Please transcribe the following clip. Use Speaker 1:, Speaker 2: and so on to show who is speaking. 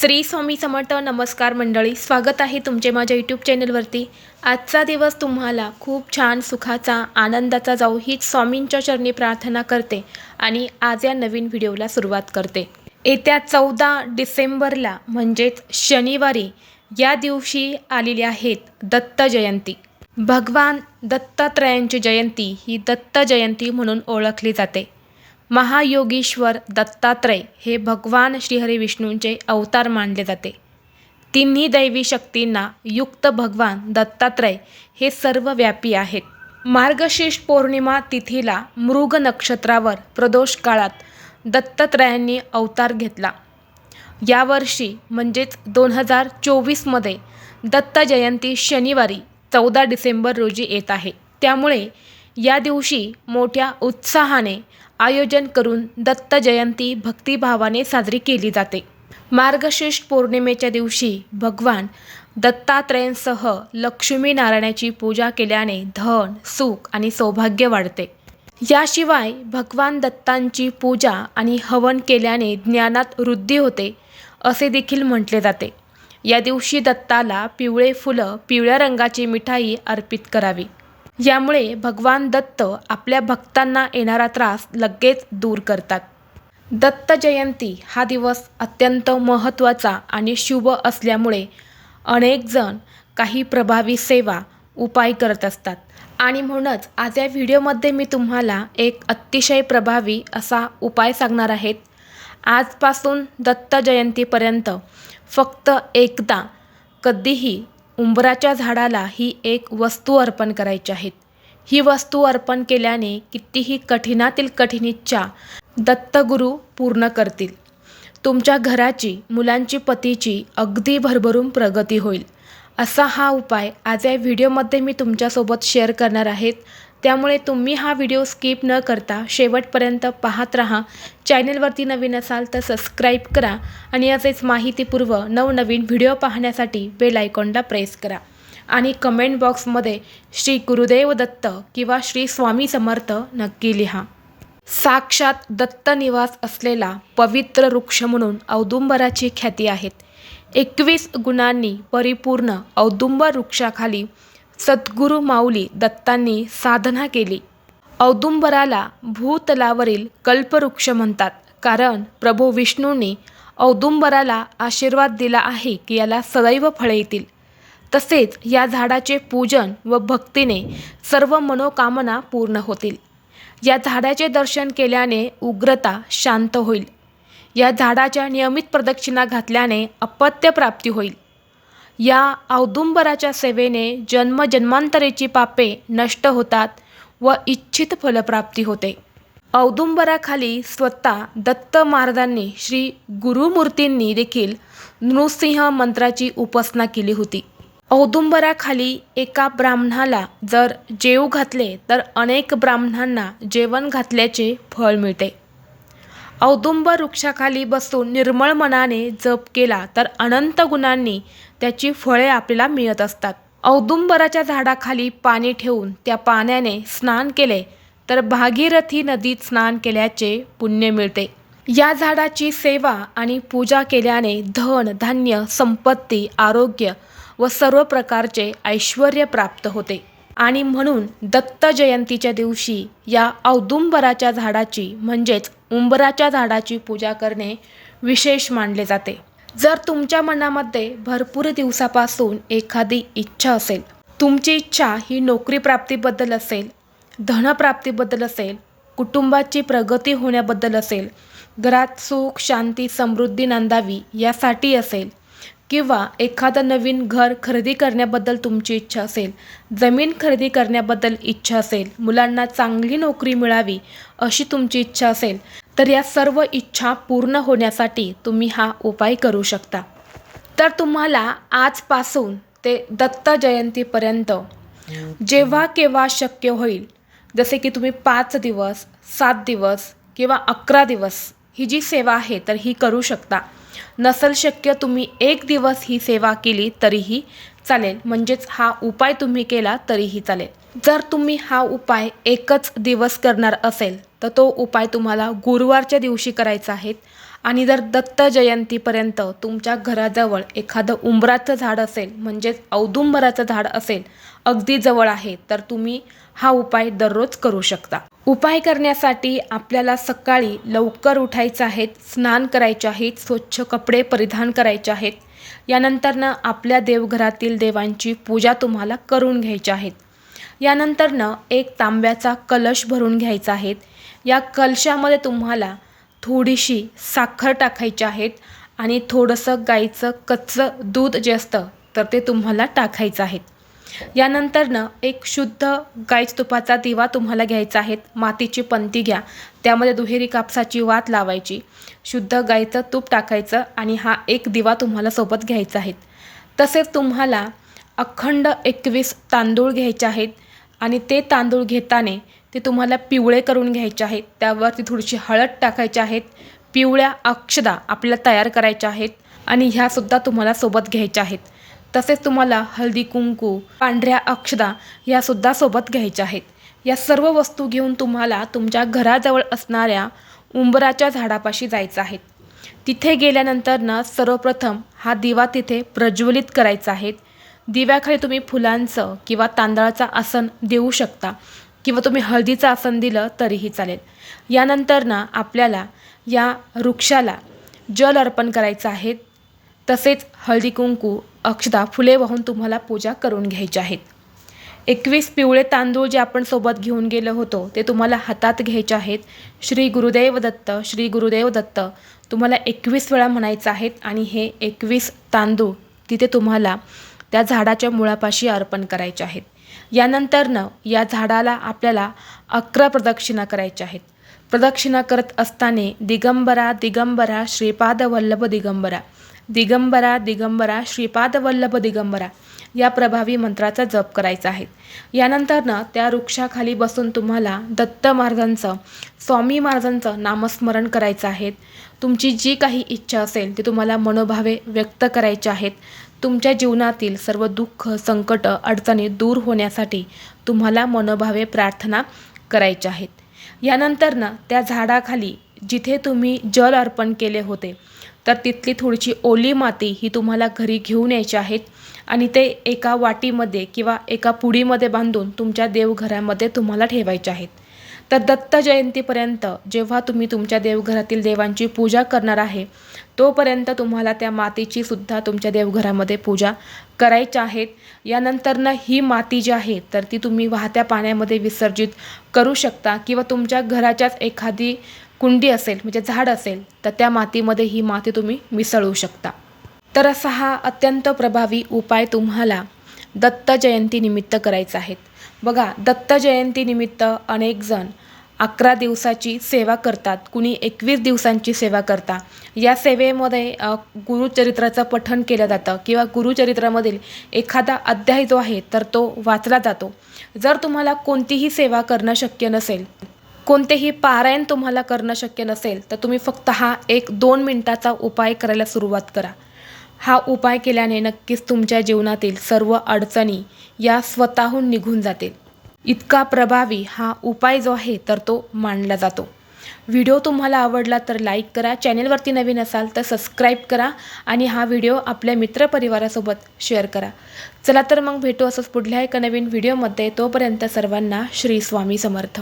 Speaker 1: श्री स्वामी समर्थ नमस्कार मंडळी स्वागत आहे तुमचे माझ्या यूट्यूब चॅनलवरती आजचा दिवस तुम्हाला खूप छान सुखाचा आनंदाचा जाऊ हीच स्वामींच्या चरणी प्रार्थना करते आणि आज या नवीन व्हिडिओला सुरुवात करते. येत्या चौदा डिसेंबरला म्हणजेच शनिवारी या दिवशी आलेली आहेत दत्त जयंती. भगवान दत्तात्रयांची जयंती ही दत्त जयंती म्हणून ओळखली जाते. महायोगीश्वर दत्तात्रय हे भगवान श्रीहरी विष्णूंचे अवतार मानले जाते. तिन्ही दैवी शक्तींना युक्त भगवान दत्तात्रय हे सर्वव्यापी आहेत. मार्गशीर्ष पौर्णिमा तिथीला मृग नक्षत्रावर प्रदोष काळात दत्तात्रयांनी अवतार घेतला. यावर्षी म्हणजेच दोन हजार चोवीसमध्ये दत्त जयंती शनिवारी चौदा डिसेंबर रोजी येत आहे. त्यामुळे या दिवशी मोठ्या उत्साहाने आयोजन करून दत्त जयंती भक्तिभावाने साजरी केली जाते. मार्गशीर्ष पौर्णिमेच्या दिवशी भगवान दत्तात्रयांसह लक्ष्मीनारायणाची पूजा केल्याने धन सुख आणि सौभाग्य वाढते. याशिवाय भगवान दत्तांची पूजा आणि हवन केल्याने ज्ञानात वृद्धी होते असे देखील म्हटले जाते. या दिवशी दत्ताला पिवळे फुलं पिवळ्या रंगाची मिठाई अर्पित करावी. यामुळे भगवान दत्त आपल्या भक्तांना येणारा त्रास लगेच दूर करतात. दत्त जयंती हा दिवस अत्यंत महत्त्वाचा आणि शुभ असल्यामुळे अनेकजण काही प्रभावी सेवा उपाय करत असतात. आणि म्हणूनच आज या व्हिडिओमध्ये मी तुम्हाला एक अतिशय प्रभावी असा उपाय सांगणार आहेत आजपासून दत्त जयंतीपर्यंत फक्त एकदा कधीही उंबराच्या झाडाला ही एक वस्तू अर्पण करायची आहेत. ही वस्तू अर्पण केल्याने कितीही कठीणातील कठीण इच्छा दत्तगुरू पूर्ण करतील. तुमच्या घराची मुलांची पतीची अगदी भरभरून प्रगती होईल. असा हा उपाय आज या व्हिडिओमध्ये मी तुमच्यासोबत शेअर करणार आहेत त्यामुळे तुम्ही हा व्हिडिओ स्किप न करता शेवटपर्यंत पाहत राहा. चॅनलवरती नवीन असाल तर सबस्क्राईब करा आणि असेच माहितीपूर्व नवनवीन व्हिडिओ पाहण्यासाठी बेल आयकॉनला प्रेस करा. आणि कमेंट बॉक्समध्ये श्री गुरुदेव दत्त किंवा श्री स्वामी समर्थ नक्की लिहा. साक्षात दत्त निवास असलेला पवित्र वृक्ष म्हणून औदुंबराची ख्याती आहेत. एकवीस गुणांनी परिपूर्ण औदुंबर वृक्षाखाली सद्गुरू माऊली दत्तांनी साधना केली. औदुंबराला भूतलावरील कल्पवृक्ष म्हणतात. कारण प्रभू विष्णूंनी औदुंबराला आशीर्वाद दिला आहे की याला सदैव फळे येतील. तसेच या झाडाचे पूजन व भक्तीने सर्व मनोकामना पूर्ण होतील. या झाडाचे दर्शन केल्याने उग्रता शांत होईल. या झाडाच्या नियमित प्रदक्षिणा घातल्याने अपत्य प्राप्ती होईल. या औदुंबराच्या सेवेने जन्मजन्मांतरेची पापे नष्ट होतात व इच्छित फलप्राप्ती होते. औदुंबराखाली स्वतः दत्त महाराजांनी श्री गुरुमूर्तींनी देखील नृसिंह मंत्राची उपासना केली होती. औदुंबराखाली एका ब्राह्मणाला जर जेव घातले तर अनेक ब्राह्मणांना जेवण घातल्याचे फळ मिळते. औदुंबर वृक्षाखाली बसून निर्मळ मनाने जप केला तर अनंत गुणांनी त्याची फळे आपल्याला मिळत असतात. औदुंबराच्या झाडाखाली पाणी ठेवून त्या पाण्याने स्नान केले तर भागीरथी नदीत स्नान केल्याचे पुण्य मिळते. या झाडाची सेवा आणि पूजा केल्याने धन धान्य संपत्ती आरोग्य व सर्व प्रकारचे ऐश्वर प्राप्त होते. आणि म्हणून दत्त जयंतीच्या दिवशी या औदुंबराच्या झाडाची म्हणजेच उंबराच्या झाडाची पूजा करणे विशेष मानले जाते. जर तुमच्या मनामध्ये भरपूर दिवसापासून एखादी इच्छा असेल तुमची इच्छा ही नोकरी प्राप्तीबद्दल असेल धनप्राप्तीबद्दल असेल कुटुंबाची प्रगती होण्याबद्दल असेल घरात सुख शांती समृद्धी नांदावी यासाठी असेल किंवा एखादं नवीन घर खरेदी करण्याबद्दल तुमची इच्छा असेल जमीन खरेदी करण्याबद्दल इच्छा असेल मुलांना चांगली नोकरी मिळावी अशी तुमची इच्छा असेल तर या सर्व इच्छा पूर्ण होण्यासाठी तुम्ही हा उपाय करू शकता. तर तुम्हाला आजपासून ते दत्त जयंतीपर्यंत जेव्हा केव्हा शक्य होईल जसे की तुम्ही पाच दिवस सात दिवस किंवा अकरा दिवस ही जी सेवा आहे तर ही करू शकता. नसल शक्य तुम्ही एक दिवस ही सेवा केली तरीही चालेल. म्हणजेच हा उपाय तुम्ही केला तरीही चालेल. जर तुम्ही हा उपाय एकच दिवस करणार असेल तर तो उपाय तुम्हाला गुरुवारच्या दिवशी करायचा आहे. आणि जर दत्त जयंतीपर्यंत तुमच्या घराजवळ एखादं उंबराचं झाड असेल म्हणजेच औदुंबराचं झाड असेल अगदी जवळ आहे तर तुम्ही हा उपाय दररोज करू शकता. उपाय करण्यासाठी आपल्याला सकाळी लवकर उठायचं आहेत स्नान करायचे आहेत स्वच्छ कपडे परिधान करायचे आहेत. यानंतरनं आपल्या देवघरातील देवांची पूजा तुम्हाला करून घ्यायची आहेत यानंतरनं एक तांब्याचा कलश भरून घ्यायचा आहे. या कलशामध्ये तुम्हाला थोडीशी साखर टाकायची आहेत आणि थोडंसं गाईचं कच्चं दूध जे असतं तर ते तुम्हाला टाकायचं आहे. यानंतरनं एक शुद्ध गाईच तुपाचा दिवा तुम्हाला घ्यायचा आहे. मातीची पंती घ्या. त्यामध्ये दुहेरी कापसाची वात लावायची. शुद्ध गाईचं तूप टाकायचं आणि हा एक दिवा तुम्हाला सोबत घ्यायचा आहे. तसेच तुम्हाला अखंड एकवीस तांदूळ घ्यायचे आहेत आणि ते तांदूळ घेताने ते तुम्हाला पिवळे करून घ्यायचे आहेत. त्यावरती थोडीशी हळद टाकायची आहेत. पिवळ्या अक्षदा आपल्याला तयार करायच्या आहेत आणि ह्यासुद्धा तुम्हाला सोबत घ्यायच्या आहेत. तसेच तुम्हाला हळदी कुंकू पांढऱ्या अक्षदा यासुद्धा सोबत घ्यायच्या आहेत. या सर्व वस्तू घेऊन तुम्हाला तुमच्या घराजवळ असणाऱ्या उंबराच्या झाडापाशी जायचं आहे. तिथे गेल्यानंतरनं सर्वप्रथम हा दिवा तिथे प्रज्वलित करायचा आहे. दिव्याखाली तुम्ही फुलांचं किंवा तांदळाचं आसन देऊ शकता किंवा तुम्ही हळदीचं आसन दिलं तरीही चालेल. यानंतर ना आपल्याला या वृक्षाला जल अर्पण करायचं आहे. तसेच हळदी कुंकू अक्षदा फुले वाहून तुम्हाला पूजा करून घ्यायची आहेत. एकवीस पिवळे तांदूळ जे आपण सोबत घेऊन गेलो होतो ते तुम्हाला हातात घ्यायचे आहेत. श्री गुरुदेव दत्त श्री गुरुदेव दत्त तुम्हाला एकवीस वेळा म्हणायचं आहेत आणि हे एकवीस तांदूळ तिथे तुम्हाला त्या झाडाच्या मुळापाशी अर्पण करायचे आहेत. यानंतरनं या झाडाला आपल्याला अकरा प्रदक्षिणा करायच्या आहेत. प्रदक्षिणा करत असताना दिगंबरा दिगंबरा श्रीपाद वल्लभ दिगंबरा दिगंबरा दिगंबरा श्रीपादवल्लभ दिगंबरा या प्रभावी मंत्राचा जप करायचा आहे. यानंतरनं त्या वृक्षाखाली बसून तुम्हाला दत्त महाराजांचं स्वामी महाराजांचं नामस्मरण करायचं आहे. तुमची जी काही इच्छा असेल ती तुम्हाला मनोभावे व्यक्त करायचे आहेत. तुमच्या जीवनातील सर्व दुःख संकट अडचणी दूर होण्यासाठी तुम्हाला मनोभावे प्रार्थना करायच्या आहेत. यानंतरनं त्या झाडाखाली जिथे तुम्ही जल अर्पण केले होते तर तिथली थोडीशी ओली माती ही तुम्हाला घरी घेऊन यायची आहेत आणि ते एका वाटीमध्ये किंवा एका पुडीमध्ये बांधून तुमच्या देवघरामध्ये तुम्हाला ठेवायचे आहेत. तर दत्त जयंतीपर्यंत जेव्हा तुम्ही तुमच्या देवघरातील देवांची पूजा करणार आहे तोपर्यंत तुम्हाला त्या मातीची सुद्धा तुमच्या देवघरामध्ये पूजा करायच्या आहेत यानंतरनं ही माती जी आहे तर ती तुम्ही वाहत्या पाण्यामध्ये विसर्जित करू शकता किंवा तुमच्या घराच्याच एखादी कुंडी असेल म्हणजे झाड असेल तर त्या मातीमध्ये ही माती तुम्ही मिसळू शकता. तर असा हा अत्यंत प्रभावी उपाय तुम्हाला दत्त जयंतीनिमित्त करायचा आहे. बघा दत्त जयंतीनिमित्त अनेकजण अकरा दिवसाची सेवा करतात कुणी एकवीस दिवसांची सेवा करता. या सेवेमध्ये गुरुचरित्राचं पठण केलं जातं किंवा गुरुचरित्रामधील एखादा अध्याय जो आहे तर तो वाचला जातो. जर तुम्हाला कोणतीही सेवा करणं शक्य नसेल कोणतेही पारायण तुम्हाला करणं शक्य नसेल तर तुम्ही फक्त हा एक दोन मिनटाचा उपाय करायला सुरुवात करा. हा उपाय केल्याने नक्कीच तुमच्या जीवनातील सर्व अडचणी या स्वतःहून निघून जातील. इतका प्रभावी हा उपाय जो आहे तर तो मांडला जातो. व्हिडिओ तुम्हाला आवडला तर लाईक करा चॅनेलवरती नवीन असाल तर सबस्क्राईब करा आणि हा व्हिडिओ आपल्या मित्रपरिवारासोबत शेअर करा. चला तर मग भेटू असंच पुढल्या एका नवीन व्हिडिओमध्ये. तोपर्यंत सर्वांना श्री स्वामी समर्थ.